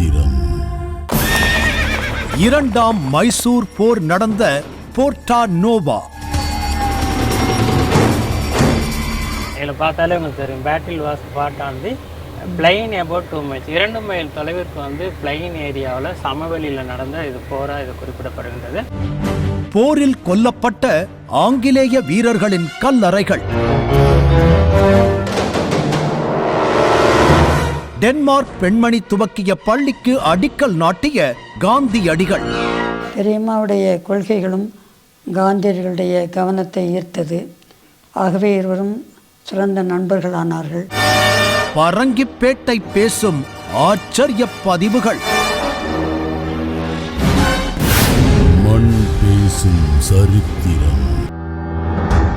சரித்திரம் இரண்டாம் மைசூர் போர் நடந்த போர்ட்டா நோவா. இதில் பார்த்தாலே உங்களுக்கு தெரியும் battle was fought on the plain about two miles இரண்டு மைல் தொலைவிற்கு வந்து பிளைன் ஏரியாவில் சமவெளியில் நடந்த இது போராக இது குறிப்பிடப்படுகின்றது. போரில் கொல்லப்பட்ட ஆங்கிலேய வீரர்களின் கல்லறைகள். டென்மார்க் பெண்மணி துவக்கிய பள்ளிக்கு அடிக்கல் நாட்டிய காந்தியடிகள். பெரியம்மாவுடைய கொள்கைகளும் காந்தியர்களுடைய கவனத்தை ஈர்த்தது. ஆகவே இருவரும் சிறந்த நண்பர்களானார்கள். பரங்கிப்பேட்டை பேசும் ஆச்சரிய பதிவுகள். மண் பேசும் சரித்திரம்.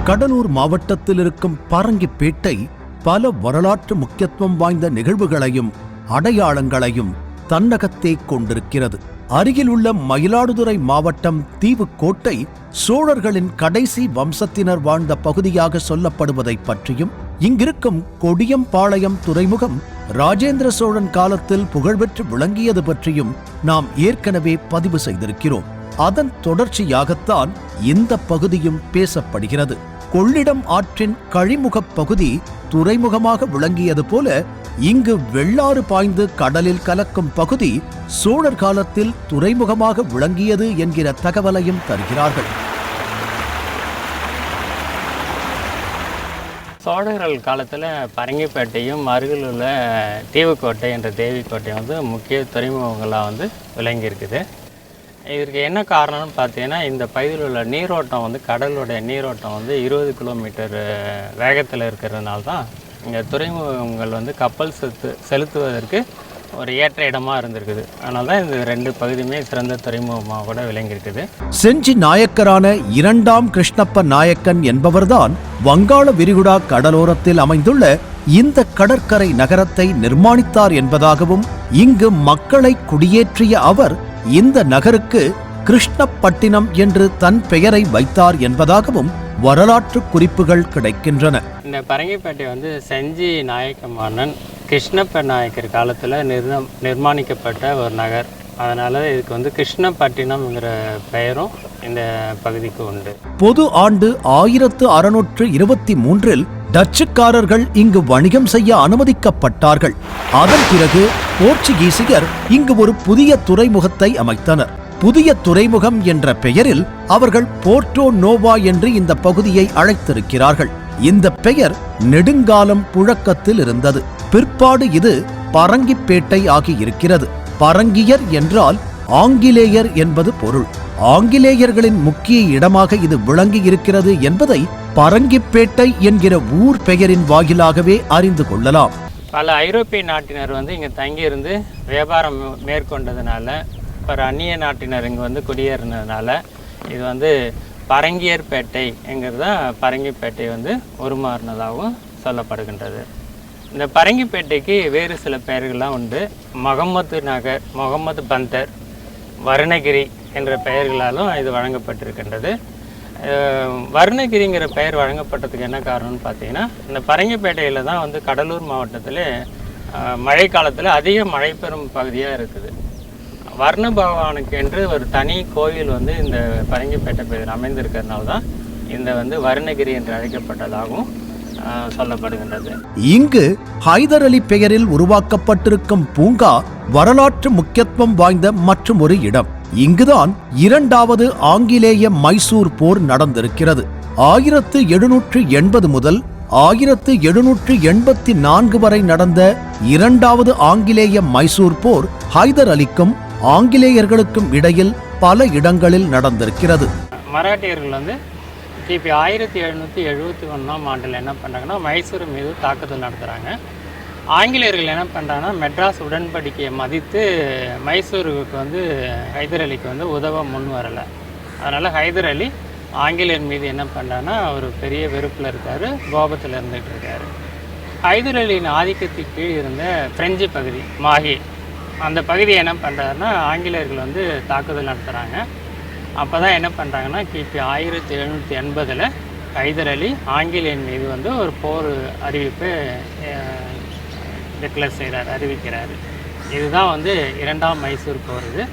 கடலூர் மாவட்டத்தில் இருக்கும் பரங்கிப்பேட்டை பல வரலாற்று முக்கியத்துவம் வாய்ந்த நிகழ்வுகளையும் அடையாளங்களையும் தன்னகத்தே கொண்டிருக்கிறது. அருகிலுள்ள மயிலாடுதுறை மாவட்டம் தீவுக்கோட்டை சோழர்களின் கடைசி வம்சத்தினர் வாழ்ந்த பகுதியாக சொல்லப்படுவதை பற்றியும் இங்கிருக்கும் கொடியம்பாளையம் துறைமுகம் ராஜேந்திர சோழன் காலத்தில் புகழ்பெற்று விளங்கியது பற்றியும் நாம் ஏற்கனவே பதிவு செய்திருக்கிறோம். அதன் தொடர்ச்சியாகத்தான் இந்த பகுதியும் பேசப்படுகிறது. கொள்ளிடம் ஆற்றின் கழிமுகப் பகுதி துறைமுகமாக விளங்கியது போல இங்கு வெள்ளாறு பாய்ந்து கடலில் கலக்கும் பகுதி சோழர் காலத்தில் துறைமுகமாக விளங்கியது என்கிற தகவலையும் தருகிறார்கள். சோழர்கள் காலத்தில் பரங்கிப்பேட்டையும் அருகில் உள்ள தீவுக்கோட்டை என்ற தேவிக்கோட்டை வந்து முக்கிய துறைமுகங்களாக வந்து விளங்கியிருக்குது. இதற்கு என்ன காரணம்னு பார்த்தீங்கன்னா இந்த பகுதியில் உள்ள நீரோட்டம் வந்து கடலுடைய நீரோட்டம் வந்து இருபது கிலோமீட்டர் வேகத்தில் இருக்கிறதுனால தான் இங்கே துறைமுகங்கள் வந்து கப்பல் செலுத்து செலுத்துவதற்கு ஒரு ஏற்ற இடமா இருந்திருக்குது. அதனால தான் இந்த ரெண்டு பகுதியுமே சிறந்த துறைமுகமாக கூட விளங்கியிருக்குது. செஞ்சி நாயக்கரான இரண்டாம் கிருஷ்ணப்ப நாயக்கன் என்பவர்தான் வங்காள விரிகுடா கடலோரத்தில் அமைந்துள்ள இந்த கடற்கரை நகரத்தை நிர்மாணித்தார் என்பதாகவும் இங்கு மக்களை குடியேற்றிய அவர் இந்த நகருக்கு கிருஷ்ணப்பட்டினம் என்று தன் பெயரை வைத்தார் என்பதாகவும் வரலாற்று குறிப்புகள் கிடைக்கின்றன. இந்த பரங்கிப்பேட்டை வந்து செஞ்சி நாயக்க மன்னன் கிருஷ்ணப்ப நாயக்கர் காலத்தில் நிர்ணம் நிர்மாணிக்கப்பட்ட ஒரு நகர். அதனால் இதுக்கு வந்து கிருஷ்ணப்பட்டினம்ங்கிற பெயரும் இந்த பகுதிக்கு உண்டு. பொது ஆண்டு ஆயிரத்து அறுநூற்று இருபத்தி மூன்றில் டச்சுக்காரர்கள் இங்கு வணிகம் செய்ய அனுமதிக்கப்பட்டார்கள். அதன் பிறகு போர்ச்சுகீசியர் இங்கு ஒரு புதிய துறைமுகத்தை அமைத்தனர். புதிய துறைமுகம் என்ற பெயரில் அவர்கள் போர்ட்டோ நோவா என்று இந்த பகுதியை அழைத்திருக்கிறார்கள். இந்த பெயர் நெடுங்காலம் புழக்கத்தில் இருந்தது. பிற்பாடு இது பரங்கிப்பேட்டை ஆகியிருக்கிறது. பரங்கியர் என்றால் ஆங்கிலேயர் என்பது பொருள். ஆங்கிலேயர்களின் முக்கிய இடமாக இது விளங்கி இருக்கிறது என்பதை பரங்கிப்பேட்டை என்கிற ஊர் பெயரின் வாயிலாகவே அறிந்து கொள்ளலாம். பல ஐரோப்பிய நாட்டினர் வந்து இங்கே தங்கியிருந்து வியாபாரம் மேற்கொண்டதுனால இப்போ அந்நிய நாட்டினர் இங்கே வந்து குடியேறினதுனால இது வந்து பரங்கியர்பேட்டை என்கிறது பரங்கிப்பேட்டை வந்து உருமாறினதாகவும் சொல்லப்படுகின்றது. இந்த பரங்கிப்பேட்டைக்கு வேறு சில பெயர்கள்லாம் உண்டு. முகம்மது நகர் முகம்மது பந்தர் வருணகிரி என்ற பெயர்களாலும் இது வழங்கப்பட்டிருக்கின்றது. வருணகிரிங்கிற பெயர் வழங்கப்பட்டதுக்கு என்ன காரணம்னு பார்த்தீங்கன்னா இந்த பரங்கிப்பேட்டையில் தான் வந்து கடலூர் மாவட்டத்தில் மழை காலத்தில் அதிக மழை பெறும் பகுதியாக இருக்குது. வர்ண பகவானுக்கு என்று ஒரு தனி கோயில் வந்து இந்த பரங்கிப்பேட்டை பகுதியில் அமைந்திருக்கிறதுனால தான் இந்த வந்து வருணகிரி என்று அழைக்கப்பட்டதாகவும் சொல்லப்படுகின்றது. இங்கு ஹைதர் அலி பெயரில் உருவாக்கப்பட்டிருக்கும் பூங்கா வரலாற்று முக்கியத்துவம் வாய்ந்த மற்றும் ஒரு இடம். இங்குதான் இரண்டாவது ஆங்கிலேய மைசூர் போர் நடந்திருக்கிறது. ஆயிரத்து எழுநூற்று எண்பது முதல் ஆயிரத்து எழுநூற்று எண்பத்தி நான்கு வரை நடந்த இரண்டாவது ஆங்கிலேய மைசூர் போர் ஹைதர் அலிக்கும் ஆங்கிலேயர்களுக்கும் இடையில் பல இடங்களில் நடந்திருக்கிறது. மராட்டியர்கள் வந்து கிபி ஆயிரத்தி எழுநூற்றி எழுபத்தி ஒன்றாம் ஆண்டில் என்ன பண்ணுறாங்கன்னா மைசூர் மீது தாக்குதல் நடத்துகிறாங்க ஆங்கிலேயர்கள் என்ன பண்ணுறாங்கன்னா மெட்ராஸ் உடன்படிக்கையை மதித்து மைசூருக்கு வந்து ஹைதர் அலிக்கு வந்து உதவ முன் வரலை. அதனால் ஹைதர் அலி ஆங்கிலேயர் மீது என்ன பண்ணுறாங்கன்னா ஒரு பெரிய வெறுப்பில் இருக்கார் கோபத்தில் இருந்துகிட்டு இருக்கார். ஹைதர் அலியின் ஆதிக்கத்துக்கு கீழ் இருந்த பிரெஞ்சு பகுதி மாஹி அந்த பகுதியை என்ன பண்ணுறாருன்னா ஆங்கிலேயர்கள் வந்து தாக்குதல் நடத்துகிறாங்க அப்போ தான் என்ன பண்ணுறாங்கன்னா கிபி ஆயிரத்தி எழுநூற்றி எண்பதில் ஹைதர் அலி ஆங்கிலேயன் மீது வந்து ஒரு போர் அறிவிப்பு டிக்ளேர் செய்கிறார் அறிவிக்கிறார். இதுதான் வந்து இரண்டாம் மைசூர் போர் இது.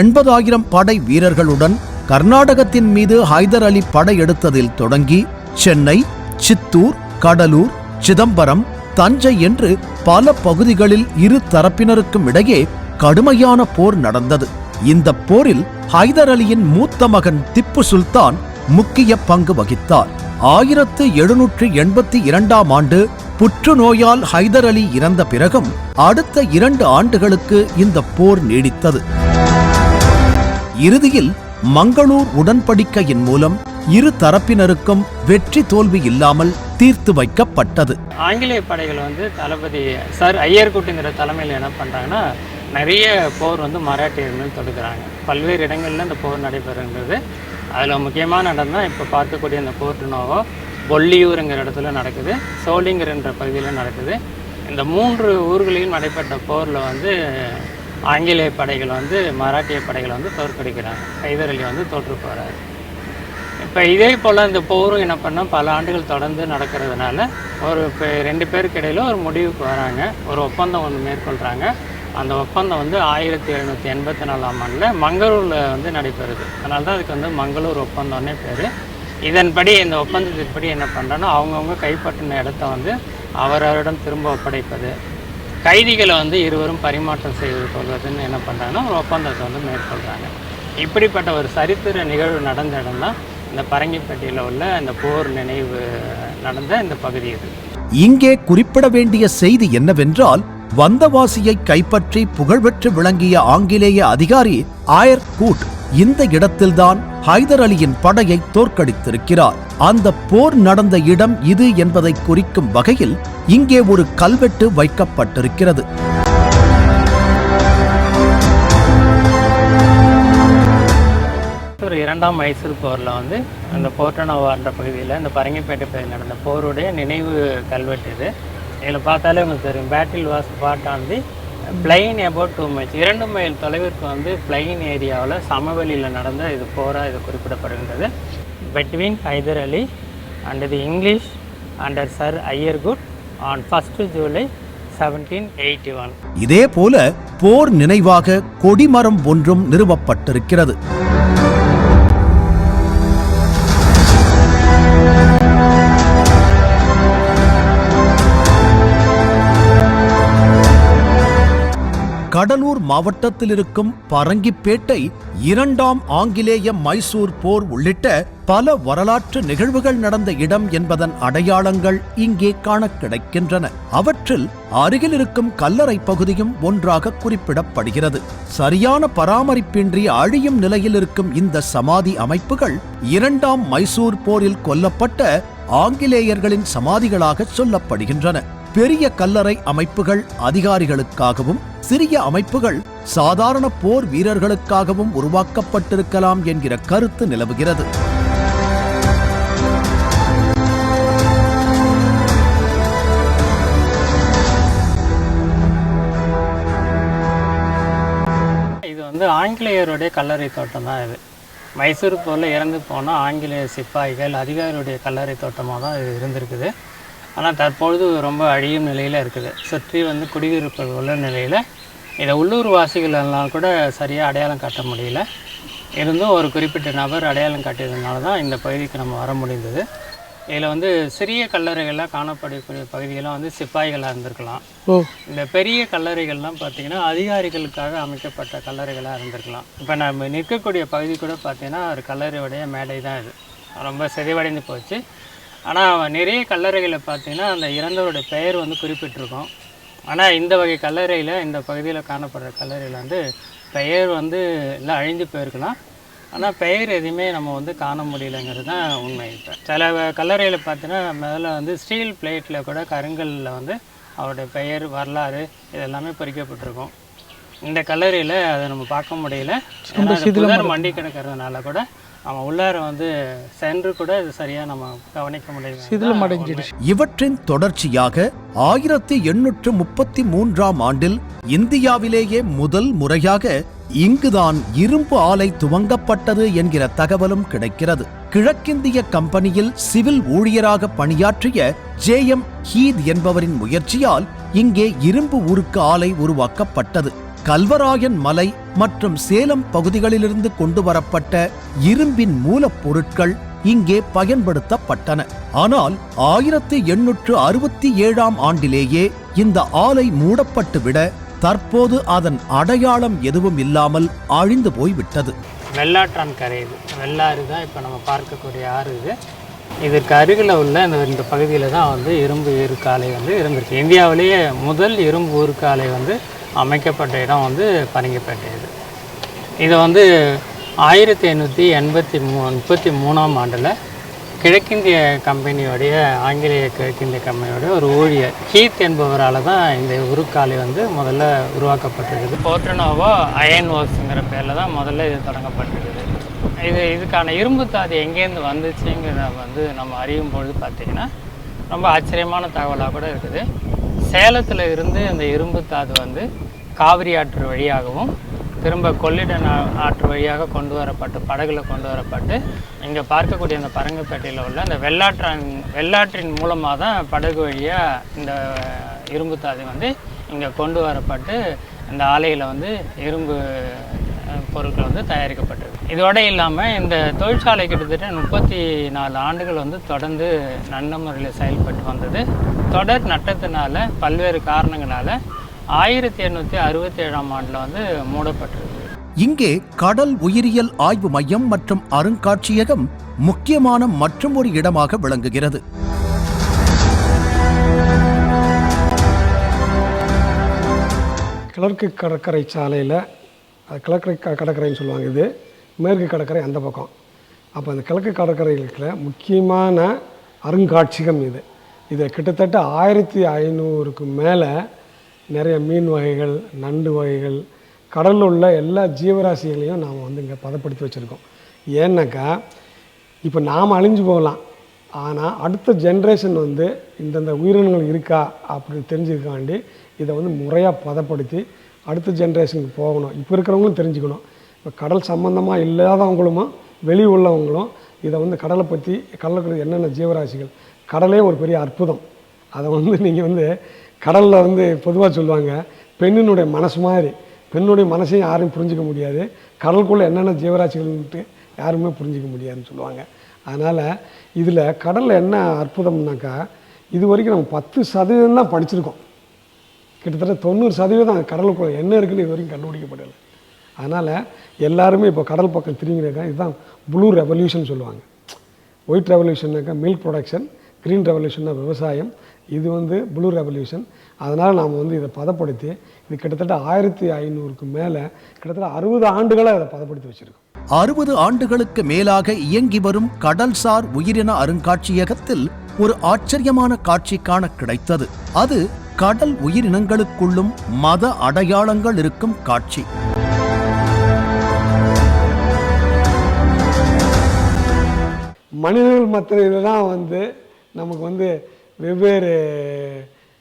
எண்பதாயிரம் படை வீரர்களுடன் கர்நாடகத்தின் மீது ஹைதர் அலி படையெடுத்ததில் தொடங்கி சென்னை சித்தூர் கடலூர் சிதம்பரம் தஞ்சை என்று பல பகுதிகளில் இரு தரப்பினருக்கும் இடையே கடுமையான போர் நடந்தது. இந்த போரில் ஹைதர் அலியின் மூத்த மகன் திப்பு சுல்தான் முக்கிய பங்கு வகித்தார். ஆயிரத்து எழுநூற்று எண்பத்தி இரண்டாம் ஆண்டு புற்றுநோயால் ஹைதர் அலி இறந்த பிறகும் அடுத்த இரண்டு ஆண்டுகளுக்கு இந்த போர் நீடித்தது. இறுதியில் மங்களூர் உடன்படிக்கையின் மூலம் இரு தரப்பினருக்கும் வெற்றி தோல்வி இல்லாமல் தீர்த்து வைக்கப்பட்டது. ஆங்கிலேய படைகள் வந்து தளபதி சார் ஐயர்குட்டிங்கிற தலைமையில் என்ன பண்றாங்கன்னா நிறைய போர் வந்து மராட்டியர் மேல் தொடுக்கிறாங்க. பல்வேறு இடங்களில் இந்த போர் நடைபெறுகிறது அதில் முக்கியமான நடந்தால் தான் இப்போ பார்க்கக்கூடிய அந்த போர்ட்டு நோவோ பொல்லியூருங்கிற இடத்துல நடக்குது சோளிங்கர் என்ற பகுதியில் நடக்குது. இந்த மூன்று ஊர்களிலும் நடைபெற்ற போரில் வந்து ஆங்கிலேய படைகள் வந்து மராட்டிய படைகளை வந்து தோற்கடிக்கிறாங்க. ஹைதர் அலி வந்து தோற்று போகிறாரு இப்போ இதே போல் இந்த போரும் என்ன பண்ணால் பல ஆண்டுகள் தொடர்ந்து நடக்கிறதுனால ஒரு இப்போ ரெண்டு பேருக்கு இடையில ஒரு முடிவுக்கு வராங்க. ஒரு ஒப்பந்தம் ஒன்று மேற்கொள்கிறாங்க அந்த ஒப்பந்தம் வந்து ஆயிரத்தி எழுநூற்றி எண்பத்தி நாலாம் ஆண்டில் மங்களூரில் வந்து நடைபெறுது. அதனால தான் அதுக்கு வந்து மங்களூர் ஒப்பந்தம்னே பேர். இதன்படி இந்த ஒப்பந்தத்தின்படி என்ன பண்ணுறோன்னா அவங்கவுங்க கைப்பற்றின இடத்த வந்து அவரவரிடம் திரும்ப ஒப்படைப்பது. கைதிகளை வந்து இருவரும் பரிமாற்றம் செய்து கொள்வதுன்னு என்ன பண்ணுறாங்கன்னா ஒரு ஒப்பந்தத்தை வந்து மேற்கொள்கிறாங்க இப்படிப்பட்ட ஒரு சரித்திர நிகழ்வு நடந்த இடம் தான் இந்த பரங்கிப்பட்டியில் உள்ள இந்த போர் நினைவு நடந்த இந்த பகுதி இது. இங்கே குறிப்பிட வேண்டிய செய்தி என்னவென்றால் வந்தவாசியை கைப்பற்றி புகழ்பெற்று விளங்கிய ஆங்கிலேய அதிகாரி ஆயர் கூட் இந்த இடத்தில்தான் ஹைதர் அலியின் படையை தோற்கடித்திருக்கிறார். அந்த போர் நடந்த இடம் இது என்பதை குறிக்கும் வகையில் இங்கே ஒரு கல்வெட்டு வைக்கப்பட்டிருக்கிறது. ஒரு இரண்டாம் மைசூர் போரில் வந்து அந்த போர்ட்டனோவான்ற பகுதியில் இந்த பரங்கிப்பேட்டை பகுதியில் நடந்த போருடைய நினைவு கல்வெட்டு இது. இதில் பார்த்தாலே உங்களுக்கு தெரியும். Battle was fought on the plain about two miles இரண்டு மைல் தொலைவிற்கு வந்து பிளைன் ஏரியாவில் சமவெளியில் நடந்த இது போராக இது குறிப்பிடப்படுகின்றது. Between Hyder Ali and the English under sir Eyre Coote on first July seventeen eighty one இதே போல போர் நினைவாக கொடிமரம் ஒன்றும் நிறுவப்பட்டிருக்கிறது. கடலூர் மாவட்டத்தில் இருக்கும் பரங்கிப்பேட்டை இரண்டாம் ஆங்கிலேய மைசூர் போர் உள்ளிட்ட பல வரலாற்று நிகழ்வுகள் நடந்த இடம் என்பதன் அடையாளங்கள் இங்கே காண கிடைக்கின்றன. அவற்றில் அருகில் இருக்கும் கல்லறை பகுதியும் ஒன்றாக குறிப்பிடப்படுகிறது. சரியான பராமரிப்பின்றி அழியும் நிலையில் இருக்கும் இந்த சமாதி அமைப்புகள் இரண்டாம் மைசூர் போரில் கொல்லப்பட்ட ஆங்கிலேயர்களின் சமாதிகளாக சொல்லப்படுகின்றன. பெரிய கல்லறை அமைப்புகள் அதிகாரிகளுக்காகவும் சிறிய அமைப்புகள் சாதாரண போர் வீரர்களுக்காகவும் உருவாக்கப்பட்டிருக்கலாம் என்கிற கருத்து நிலவுகிறது. இது வந்து ஆங்கிலேயருடைய கல்லறை தோட்டம் தான் இது. மைசூர் போரில் இறந்து போன ஆங்கிலேய சிப்பாய்கள் அதிகாரியுடைய கல்லறை தோட்டமாக தான் இது இருந்திருக்குது. ஆனால் தற்பொழுது ரொம்ப அழியும் நிலையில் இருக்குது. சுற்றி வந்து குடியிருப்புகள் உள்ள நிலையில் இதை உள்ளூர் வாசிகள் எல்லாம் கூட சரியாக அடையாளம் காட்ட முடியல. இருந்தும் ஒரு குறிப்பிட்ட நபர் அடையாளம் காட்டியதுனால தான் இந்த பகுதிக்கு நம்ம வர முடிந்தது. இதில் வந்து சிறிய கல்லறைகள்லாம் காணப்படக்கூடிய பகுதியெல்லாம் வந்து சிப்பாய்களாக இருந்திருக்கலாம். இந்த பெரிய கல்லறைகள்லாம் பார்த்தீங்கன்னா அதிகாரிகளுக்காக அமைக்கப்பட்ட கல்லறைகளாக இருந்திருக்கலாம். இப்போ நம்ம நிற்கக்கூடிய பகுதி கூட பார்த்தீங்கன்னா ஒரு கல்லறையுடைய மேடை தான் இது. ரொம்ப சிதைவடைந்து போச்சு. ஆனால் நிறைய கல்லறைகளை பார்த்தீங்கன்னா அந்த இறந்தவருடைய பெயர் வந்து குறிப்பிட்டிருக்கும். ஆனால் இந்த வகை கல்லறையில் இந்த பகுதியில் காணப்படுற கல்லறையில் வந்து பெயர் வந்து எல்லாம் அழிஞ்சு போயிருக்கலாம். ஆனால் பெயர் எதுவுமே நம்ம வந்து காண முடியலங்கிறது தான் உண்மை. இப்போ சில கல்லறையில் பார்த்தீங்கன்னா மேலே வந்து ஸ்டீல் பிளேட்டில் கூட கருங்கல்ல வந்து அவருடைய பெயர் வரலாறு இதெல்லாமே பொறிக்கப்பட்டிருக்கும். இந்த கல்லறையில் அதை நம்ம பார்க்க முடியல. புதர் மண்டி கிடக்கிறதுனால கூட நம்ம உள்ளார வந்து சென்று கூட இது சரியாக நம்ம கவனிக்க முடியல. இவற்றின் தொடர்ச்சியாக ஆயிரத்தி எண்ணூற்று முப்பத்தி மூன்றாம் ஆண்டில் இந்தியாவிலேயே முதல் முறையாக இங்குதான் இரும்பு ஆலை துவங்கப்பட்டது என்கிற தகவலும் கிடைக்கிறது. கிழக்கிந்திய கம்பெனியில் சிவில் ஊழியராக பணியாற்றிய ஜே எம் ஹீத் என்பவரின் முயற்சியால் இங்கே இரும்பு உருக்கு ஆலை உருவாக்கப்பட்டது. கல்வராயன் மலை மற்றும் சேலம் பகுதிகளிலிருந்து கொண்டு வரப்பட்ட இரும்பின் மூலப்பொருட்கள் இங்கே பயன்படுத்தப்பட்டன. ஆனால் ஆயிரத்தி எண்ணூற்று அறுபத்தி ஏழாம் ஆண்டிலேயே இந்த ஆலை மூடப்பட்டு விட தற்போது அதன் அடையாளம் எதுவும் இல்லாமல் அழிந்து போய்விட்டது. வெள்ளாற்றான் கரை இது. வெள்ளாறு தான் இப்போ நம்ம பார்க்கக்கூடிய ஆறு இது. இதற்கு அருகில் உள்ள இந்த இந்த பகுதியில் தான் வந்து இரும்பு ஊருக்காலை வந்து இருந்திருக்கு. இந்தியாவிலேயே முதல் இரும்பு ஊருக்காலை வந்து அமைக்கப்பட்ட இடம் வந்து பரங்கிப்பேட்டை இது. இது வந்து ஆயிரத்தி எண்ணூற்றி எண்பத்தி மூ முப்பத்தி மூணாம் ஆண்டில் கிழக்கிந்திய கம்பெனியோடைய ஆங்கிலேய கிழக்கிந்திய கம்பெனியோடைய ஒரு ஊழியர். ஹீத் என்பவரால் தான் இந்த உருக்காலை வந்து முதல்ல உருவாக்கப்பட்டிருக்குது. போர்ட்ரனோவோ அயன் ஒர்க்ஸுங்கிற பேரில் தான் முதல்ல இது தொடங்கப்பட்டிருக்குது. இது இதுக்கான இரும்பு தாது எங்கேருந்து வந்துச்சுங்கிறத வந்து நம்ம அறியும் பொழுது பார்த்திங்கன்னா ரொம்ப ஆச்சரியமான தகவலாக கூட இருக்குது. சேலத்தில் இருந்து அந்த இரும்பு தாது வந்து காவிரி ஆற்று வழியாகவும் திரும்ப கொள்ளிட ஆற்று வழியாக கொண்டு வரப்பட்டு படகுல கொண்டு வரப்பட்டு இங்கே பார்க்கக்கூடிய அந்த பரங்கப்பேட்டையில் உள்ள அந்த வெள்ளாற்றான் வெள்ளாற்றின் மூலமாக தான் படகு வழியாக இந்த இரும்பு தாது வந்து இங்கே கொண்டு வரப்பட்டு இந்த ஆலையில் வந்து இரும்பு பொருட்கள் வந்து தயாரிக்கப்பட்டது. இதோட இல்லாமல் இந்த தொழிற்சாலை கிட்டத்தட்ட முப்பத்தி நாலு ஆண்டுகள் வந்து தொடர்ந்து நல்ல முறையில் செயல்பட்டு வந்தது. தொடர் நட்டத்தினால பல்வேறு காரணங்களால ஆயிரத்தி எண்ணூற்றி அறுபத்தி ஏழாம் ஆண்டில் வந்து மூடப்பட்டிருக்கு. இங்கே கடல் உயிரியல் ஆய்வு மையம் மற்றும் அருங்காட்சியகம் முக்கியமான மற்றும் ஒரு இடமாக விளங்குகிறது. கிழக்கு கடற்கரை சாலையில் அது கிழக்கு க- கடற்கரைன்னு சொல்லுவாங்க இது. மேற்கு கடற்கரை அந்த பக்கம். அப்போ அந்த கிழக்கு கடற்கரைகளுக்கு முக்கியமான அருங்காட்சியகம் இது. இது கிட்டத்தட்ட ஆயிரத்தி ஐநூறுக்கு மேலே நிறைய மீன் வகைகள் நண்டு வகைகள் கடலில் உள்ள எல்லா ஜீவராசிகளையும் நாம் வந்து இங்கே பதப்படுத்தி வச்சுருக்கோம். ஏன்னாக்கா இப்போ நாம் அழிஞ்சு போகலாம். ஆனால் அடுத்த ஜென்ரேஷன் வந்து இந்தந்த உயிரினங்கள் இருக்கா அப்படின்னு தெரிஞ்சுக்காண்டி இதை வந்து முறையாக பதப்படுத்தி அடுத்த ஜென்ரேஷனுக்கு போகணும். இப்போ இருக்கிறவங்களும் தெரிஞ்சுக்கணும். இப்போ கடல் சம்மந்தமாக இல்லாதவங்களும் வெளி உள்ளவங்களும் இதை வந்து கடலை பற்றி கடலுக்கு என்னென்ன ஜீவராசிகள் கடலே ஒரு பெரிய அற்புதம். அதை வந்து நீங்கள் வந்து கடலில் வந்து பொதுவாக சொல்லுவாங்க பெண்ணினுடைய மனசு மாதிரி. பெண்ணுடைய மனசையும் யாரும் புரிஞ்சிக்க முடியாது. கடலுக்குள்ளே என்னென்ன ஜீவராசிகள்ன்ட்டு யாருமே புரிஞ்சிக்க முடியாதுன்னு சொல்லுவாங்க. அதனால் இதில் கடலில் என்ன அற்புதம்னாக்கா இது வரைக்கும் நம்ம பத்து சதவீதம் தான் படிச்சிருக்கோம். கிட்டத்தட்ட தொண்ணூறு சதவீதம் கடலுக்குள்ளே என்ன இருக்குன்னு இது வரைக்கும் கண்டுபிடிக்கப்படலை. அதனால் எல்லாருமே இப்போ கடல் பக்கம் திரும்பினாக்கா இதுதான் ப்ளூ ரெவல்யூஷன் சொல்லுவாங்க. ஒயிட் ரெவல்யூஷன்னாக்கா மில்க் ப்ரொடக்ஷன் க்ரீன் ரெவல்யூஷன்னா விவசாயம். இது வந்து ப்ளூ ரெவல்யூஷன் அதனால் நாம் வந்து இதை பதப்படுத்தி இது கிட்டத்தட்ட ஆயிரத்தி ஐநூறுக்கு மேலே கிட்டத்தட்ட அறுபது ஆண்டுகளாக இதை பதப்படுத்தி வச்சுருக்கோம். அறுபது ஆண்டுகளுக்கு மேலாக இயங்கி வரும் கடல்சார் உயிரின அருங்காட்சியகத்தில் ஒரு ஆச்சரியமான காட்சி காண கிடைத்தது. அது கடல் உயிரினங்களுக்குள்ளும் மத அடையாளங்கள் இருக்கும் காட்சி. மனிதர்கள் மத்தியில் தான் வந்து நமக்கு வந்து வெவ்வேறு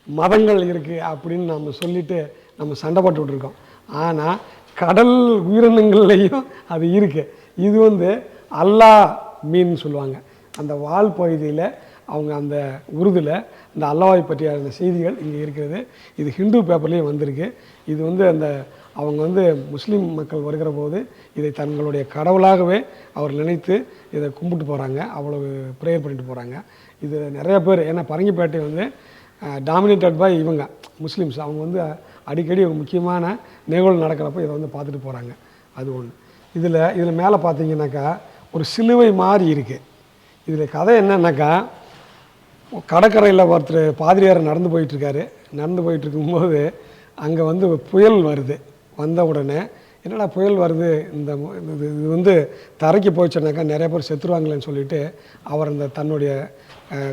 மதங்கள் இருக்குது அப்படின்னு நம்ம சொல்லிட்டு நம்ம சண்டை விட்ருக்கோம் ஆனால் கடல் உயிரினங்கள்லையும் அது இருக்குது இது வந்து அல்லாஹ் மீன் சொல்லுவாங்க. அந்த வால் பகுதியில் அவங்க அந்த உருதுல அந்த அல்லாவை பற்றிய அந்த செய்திகள் இங்கே இருக்கிறது. இது ஹிந்து பேப்பர்லேயும் வந்திருக்கு. இது வந்து அந்த அவங்க வந்து முஸ்லீம் மக்கள் வருகிற போது இதை தங்களுடைய கடவுளாகவே அவர் நினைத்து இதை கும்பிட்டு போகிறாங்க அவ்வளவு ப்ரேயர் பண்ணிட்டு போகிறாங்க இது நிறைய பேர் ஏன்னா பரங்கிப்பேட்டை வந்து டாமினேட்டட் பை இவங்க முஸ்லீம்ஸ். அவங்க வந்து அடிக்கடி ஒரு முக்கியமான நிகழ்வு நடக்கிறப்ப இதை வந்து பார்த்துட்டு போகிறாங்க அது ஒன்று இதில் இதில் மேலே பார்த்தீங்கன்னாக்கா ஒரு சிலுவை மாதிரி இருக்குது இதில் கதை என்னன்னாக்கா கடற்கரையில் ஒருத்தர் பாதிரியார் நடந்து போயிட்டுருக்காரு நடந்து போயிட்டு இருக்கும்போது அங்கே வந்து புயல் வருது. வந்த உடனே என்னடா புயல் வருது? இந்த இது இது வந்து தரைக்கு போயிடுச்சுனாக்கா நிறைய பேர் செத்துருவாங்களேன்னு சொல்லிட்டு அவர் அந்த தன்னுடைய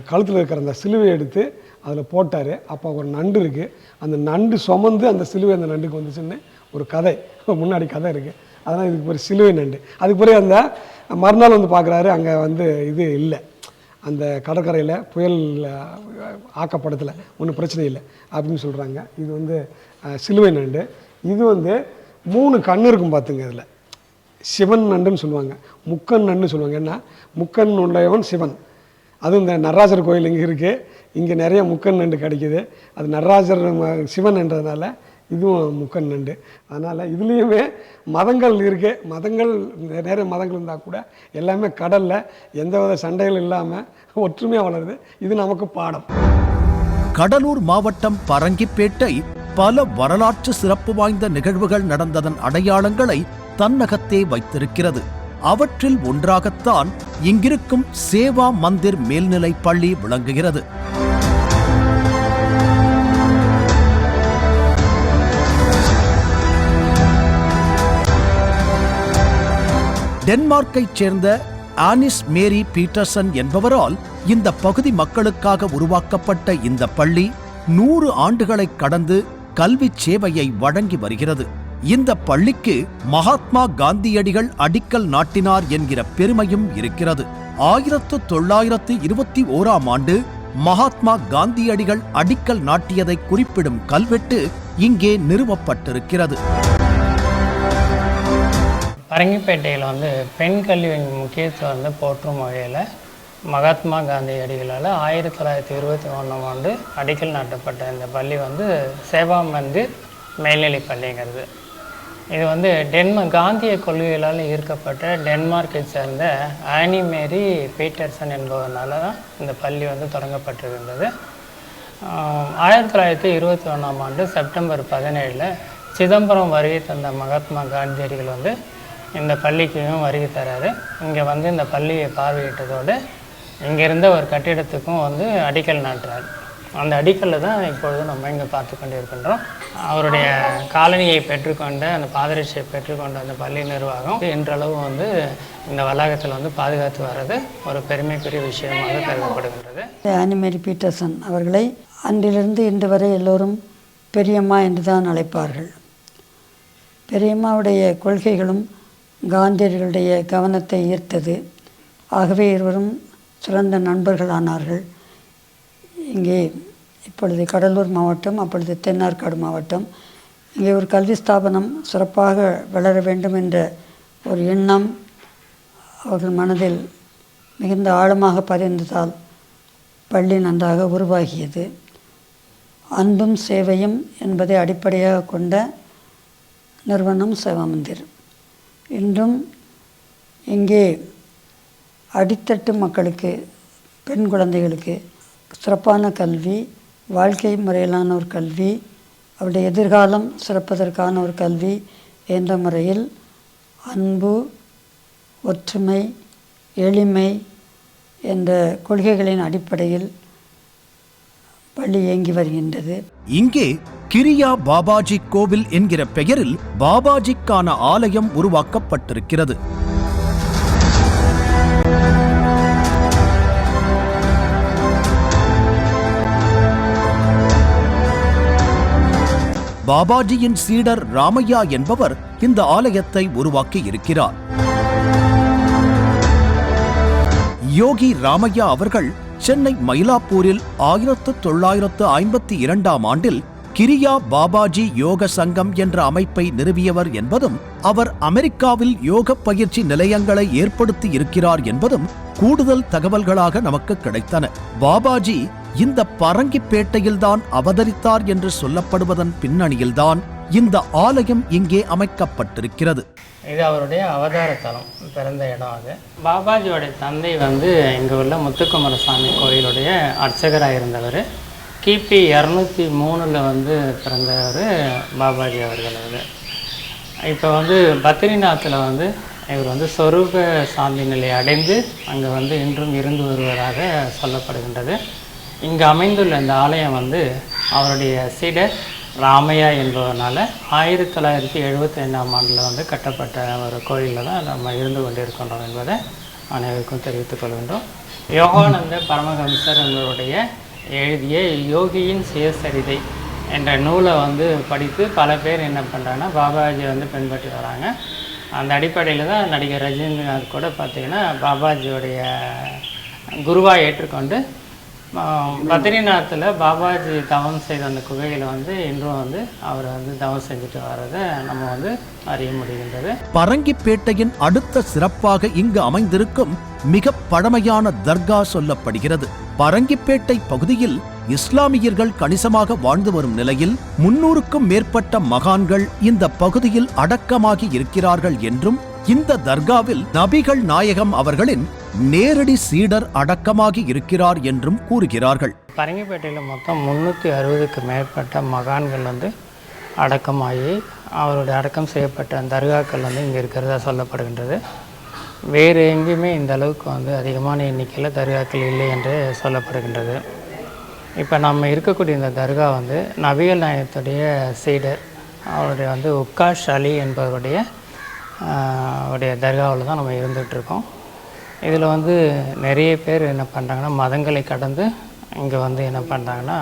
கழுத்தில் இருக்கிற அந்த சிலுவையை எடுத்து அதில் போட்டார். அப்போ ஒரு நண்டு இருக்குது அந்த நண்டு சுமந்து அந்த சிலுவை அந்த நண்டுக்கு வந்துச்சுன்னு ஒரு கதை. முன்னாடி கதை இருக்குது அதனால் இதுக்கு ஒரு சிலுவை நண்டு. அதுக்கு பிறகு அந்த மறுநாள் வந்து பார்க்குறாரு அங்கே வந்து இது இல்லை. அந்த கடற்கரையில் புயல் ஆக்கப்படத்தில் ஒன்றும் பிரச்சனை இல்லை. அப்படின்னு சொல்கிறாங்க இது வந்து சிலுவை நண்டு. இது வந்து மூணு கண் இருக்கும் பார்த்துங்க இதில். சிவன் நண்டுன்னு சொல்லுவாங்க. முக்கன் நண்டு சொல்லுவாங்க. என்ன? முக்கன் உடையவன் சிவன். அதுவும் இந்த நடராஜர் கோயில் இங்கே இருக்குது இங்கே நிறைய முக்கன் நண்டு கிடைக்குது. அது நடராஜர் சிவன் என்றதுனால இதுவும் முக்கன் நண்டு. அதனால் இதுலேயுமே மதங்கள் இருக்குது மதங்கள் நிறைய மதங்கள் இருந்தால் கூட எல்லாமே கடலில் எந்த வித சண்டைகள் இல்லாமல் ஒற்றுமையாக வளருது. இது நமக்கு பாடம். கடலூர் மாவட்டம் பரங்கிப்பேட்டை பல வரலாற்று சிறப்பு வாய்ந்த நிகழ்வுகள் நடந்ததன் அடையாளங்களை தன்னகத்தே வைத்திருக்கிறது. அவற்றில் ஒன்றாகத்தான் இங்கிருக்கும் சேவா மந்திர் மேல்நிலை பள்ளி விளங்குகிறது. டென்மார்க்கைச் சேர்ந்த ஆனிஸ் மேரி பீட்டர்சன் என்பவரால் இந்த பகுதி மக்களுக்காக உருவாக்கப்பட்ட இந்த பள்ளி நூறு ஆண்டுகளை கடந்து கல்வி சேவையை வழங்கி வருகிறது. இந்த பள்ளிக்கு மகாத்மா காந்தியடிகள் அடிக்கல் நாட்டினார் என்கிற பெருமையும் இருக்கிறது. ஆயிரத்து தொள்ளாயிரத்து இருபத்தி ஓராம் ஆண்டு மகாத்மா காந்தியடிகள் அடிக்கல் நாட்டியதை குறிப்பிடும் கல்வெட்டு இங்கே நிறுவப்பட்டிருக்கிறது. பரங்கிப்பேட்டையில் வந்து பெண் கல்வியின் முக்கியத்துவம் வந்து போற்றும் வகையில் மகாத்மா காந்தி அடிகளால் ஆயிரத்தி தொள்ளாயிரத்தி இருபத்தி ஒன்றாம் ஆண்டு அடிக்கல் நாட்டப்பட்ட இந்த பள்ளி வந்து சேவா மந்திர் மேல்நிலை பள்ளிங்கிறது. இது வந்து டென்மார்க் காந்திய கொள்கைகளால் ஈர்க்கப்பட்ட டென்மார்க்கை சேர்ந்த ஆனி மேரி பீட்டர்சன் என்பவரால் தான் இந்த பள்ளி வந்து தொடங்கப்பட்டிருந்தது. ஆயிரத்தி தொள்ளாயிரத்தி இருபத்தி ஒன்றாம் ஆண்டு செப்டம்பர் பதினேழில் சிதம்பரம் வருகை தந்த மகாத்மா காந்தியடிகள் வந்து இந்த பள்ளிக்கும் வருகை தராரு. இங்கே வந்து இந்த பள்ளியை பார்வையிட்டதோடு இங்கே இருந்த ஒரு கட்டிடத்துக்கும் வந்து அடிக்கல் நாட்டுறார். அந்த அடிக்கல்ல தான் இப்பொழுது நம்ம இங்கே பார்த்து கொண்டு இருக்கின்றோம் அவருடைய காலனியை பெற்றுக்கொண்ட அந்த பாதரிசியை பெற்றுக்கொண்ட அந்த பள்ளி நிர்வாகம் இன்றளவு வந்து இந்த வளாகத்தில் வந்து பாதுகாத்து வர்றது ஒரு பெருமைக்குரிய விஷயமாக கருதப்படுகின்றது. ஆனிமேரி பீட்டர்சன் அவர்களை அன்றிலிருந்து இன்று வரை எல்லோரும் பெரியம்மா என்று தான் அழைப்பார்கள். பெரியம்மாவுடைய கொள்கைகளும் காந்தியர்களுடைய கவனத்தை ஈர்த்தது. ஆகவே இருவரும் சிறந்த நண்பர்களானார்கள். இங்கே இப்பொழுது கடலூர் மாவட்டம் அப்பொழுது தென்னார்காடு மாவட்டம். இங்கே ஒரு கல்வி ஸ்தாபனம் சிறப்பாக வளர வேண்டும் என்ற ஒரு எண்ணம் அவர்கள் மனதில் மிகுந்த ஆழமாக பதிந்ததால் பள்ளி நன்றாக உருவாகியது. அன்பும் சேவையும் என்பதை அடிப்படையாக கொண்ட நிறுவனம் சிவமந்திர். இன்றும் இங்கே அடித்தட்டு மக்களுக்கு பெண் குழந்தைகளுக்கு சிறப்பான கல்வி வாழ்க்கை முறையிலான ஒரு கல்வி அவருடைய எதிர்காலம் சிறப்பதற்கான ஒரு கல்வி என்ற முறையில் அன்பு ஒற்றுமை எளிமை என்ற கொள்கைகளின் அடிப்படையில் பள்ளி இயங்கி வருகின்றது. இங்கே கிரியா பாபாஜி கோவில் என்கிற பெயரில் பாபாஜிக்கான ஆலயம் உருவாக்கப்பட்டிருக்கிறது. பாபாஜியின் சீடர் ராமையா என்பவர் இந்த ஆலயத்தை உருவாக்கி இருக்கிறார் யோகி ராமையா அவர்கள் சென்னை மயிலாப்பூரில் ஆயிரத்து தொள்ளாயிரத்து ஐம்பத்தி இரண்டாம் ஆண்டில் கிரியா பாபாஜி யோக சங்கம் என்ற அமைப்பை நிறுவியவர் என்பதும் அவர் அமெரிக்காவில் யோக பயிற்சி நிலையங்களை ஏற்படுத்தி இருக்கிறார் என்பதும் கூடுதல் தகவல்களாக நமக்கு கிடைத்தன. பாபாஜி இந்த பரங்கிப்பேட்டையில்தான் அவதரித்தார் என்று சொல்லப்படுவதன் பின்னணியில்தான் இந்த ஆலயம் இங்கே அமைக்கப்பட்டிருக்கிறது. இது அவருடைய அவதார தலம் பிறந்த இடம் அது. பாபாஜியோடைய தந்தை வந்து இங்கே உள்ள முத்துக்குமரசாமி கோயிலுடைய அர்ச்சகராக இருந்தவர். கிபி இரநூத்தி மூணில் வந்து பிறந்தவர் பாபாஜி அவர்கள் அவர். இப்போ வந்து பத்ரிநாத்தில் வந்து இவர் வந்து சொரூப சாந்தி நிலை அடைந்து அங்கே வந்து இன்றும் இருந்து வருவதாக சொல்லப்படுகின்றது. இங்கு அமைந்துள்ள இந்த ஆலயம் வந்து அவருடைய சீடர் ராமையா என்பவனால ஆயிரத்தி தொள்ளாயிரத்தி எழுபத்தி ஐந்தாம் ஆண்டில் வந்து கட்டப்பட்ட ஒரு கோயிலில் தான் நம்ம இருந்து கொண்டிருக்கின்றோம் என்பதை அனைவருக்கும் தெரிவித்துக் கொள்கின்றோம். யோகானந்த பரமஹம்சர் என்பவருடைய எழுதிய யோகியின் சுயசரிதை என்ற நூலை வந்து படித்து பல பேர் என்ன பண்ணுறாங்கன்னா பாபாஜி வந்து பின்பற்றி வராங்க. அந்த அடிப்படையில் தான் நடிகர் ரஜினிகாந்த் கூட பார்த்திங்கன்னா பாபாஜியோடைய குருவாக ஏற்றுக்கொண்டு பத்ரிநாத்தில் பாபாஜி தவம் செய்த அந்த குகையில் வந்து இன்றும் வந்து அவர் வந்து தவம் செஞ்சுட்டு வர்றதை நம்ம வந்து அறிய முடிகின்றது. பரங்கிப்பேட்டையின் அடுத்த சிறப்பாக இங்கு அமைந்திருக்கும் மிக பழமையான தர்கா சொல்லப்படுகிறது. பரங்கிப்பேட்டை பகுதியில் இஸ்லாமியர்கள் கணிசமாக வாழ்ந்து வரும் நிலையில் முன்னூறுக்கும் மேற்பட்ட மகான்கள் இந்த பகுதியில் அடக்கமாகி இருக்கிறார்கள் என்றும் இந்த தர்காவில் நபிகள் நாயகம் அவர்களின் நேரடி சீடர் அடக்கமாகி இருக்கிறார் என்றும் கூறுகிறார்கள். பரங்கிப்பேட்டையில் மொத்தம் முந்நூற்றி அறுபதுக்கு மேற்பட்ட மகான்கள் வந்து அடக்கமாகி அவருடைய அடக்கம் செய்யப்பட்ட தர்காக்கள் வந்து இங்கே இருக்கிறதா சொல்லப்படுகின்றது. வேறு எங்கேயுமே இந்த அளவுக்கு வந்து அதிகமான எண்ணிக்கையில் தர்காக்கள் இல்லை என்று சொல்லப்படுகின்றது. இப்போ நம்ம இருக்கக்கூடிய இந்த தர்கா வந்து நபிகள் நாயகத்துடைய சீடர் அவருடைய வந்து உக்காஷ் அலி என்பவருடைய உடைய தர்காவில் தான் நம்ம இருந்துகிட்ருக்கோம். இதில் வந்து நிறைய பேர் என்ன பண்ணுறாங்கன்னா மதங்களை கடந்து இங்கே வந்து என்ன பண்ணுறாங்கன்னா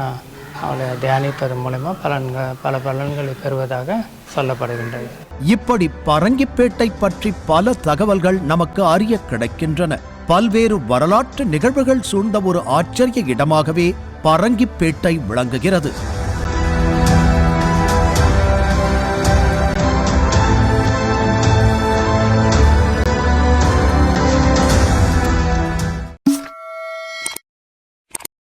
அவளை தியானிப்பது மூலயமா பலன்கள் பல பலன்களை பெறுவதாக சொல்லப்படுகின்றது. இப்படி பரங்கிப்பேட்டை பற்றி பல தகவல்கள் நமக்கு அறிய கிடைக்கின்றன. பல்வேறு வரலாற்று நிகழ்வுகள் சூழ்ந்த ஒரு ஆச்சரிய இடமாகவே பரங்கிப்பேட்டை விளங்குகிறது.